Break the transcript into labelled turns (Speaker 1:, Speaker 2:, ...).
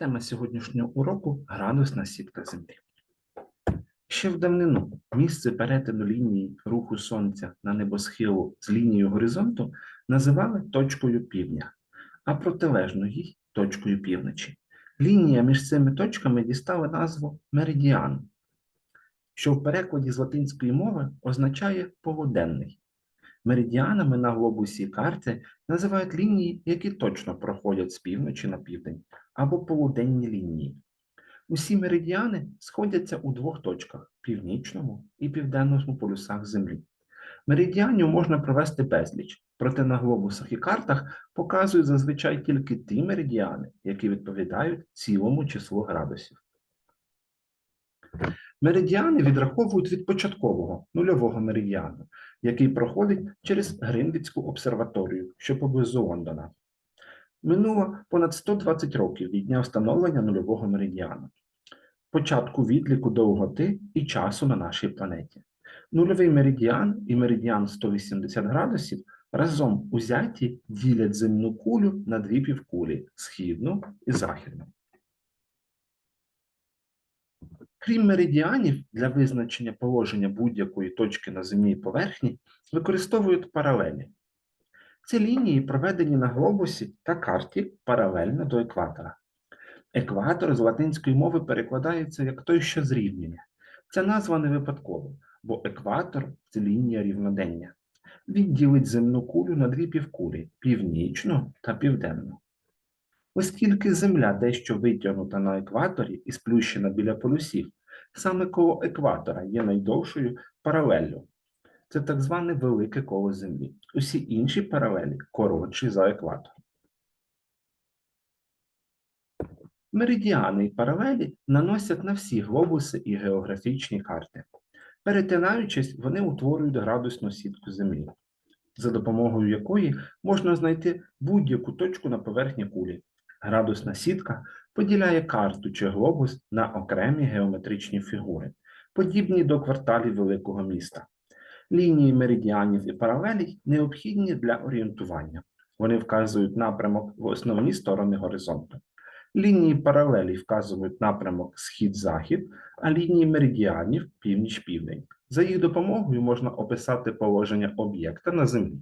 Speaker 1: Тема сьогоднішнього уроку градусна сітка Землі. Ще в давнину місце перетину лінії руху Сонця на небосхилу з лінією горизонту називали точкою півдня, а протилежно їй точкою півночі. Лінія між цими точками дістала назву меридіан, що в перекладі з латинської мови означає полуденний. Меридіанами на глобусі карти називають лінії, які точно проходять з півночі на південь, або полуденні лінії. Усі меридіани сходяться у двох точках північному і південному полюсах Землі. Меридіанів можна провести безліч, проте на глобусах і картах показують зазвичай тільки ті меридіани, які відповідають цілому числу градусів. Меридіани відраховують від початкового нульового меридіану, який проходить через Гринвіцьку обсерваторію, що поблизу Лондона. Минуло понад 120 років від дня встановлення нульового меридіану, початку відліку довготи і часу на нашій планеті. Нульовий меридіан і меридіан 180 градусів разом узяті ділять земну кулю на дві півкулі східну і західну. Крім меридіанів, для визначення положення будь-якої точки на земній поверхні використовують паралелі. Ці лінії проведені на глобусі та карті паралельно до екватора. Екватор з латинської мови перекладається як той, що зрівнює. Ця назва не випадкова, бо екватор це лінія рівнодення. Він ділить земну кулю на дві півкулі північну та південну. Оскільки Земля дещо витягнута на екваторі і сплющена біля полюсів, саме коло екватора є найдовшою паралеллю. Це так зване велике коло Землі. Усі інші паралелі коротші за екватор. Меридіани і паралелі наносять на всі глобуси і географічні карти. Перетинаючись, вони утворюють градусну сітку Землі, за допомогою якої можна знайти будь-яку точку на поверхні кулі. Градусна сітка поділяє карту чи глобус на окремі геометричні фігури, подібні до кварталів великого міста. Лінії меридіанів і паралелей необхідні для орієнтування. Вони вказують напрямок в основні сторони горизонту. Лінії паралелі вказують напрямок схід-захід, а лінії меридіанів північ-південь. За їх допомогою можна описати положення об'єкта на Землі.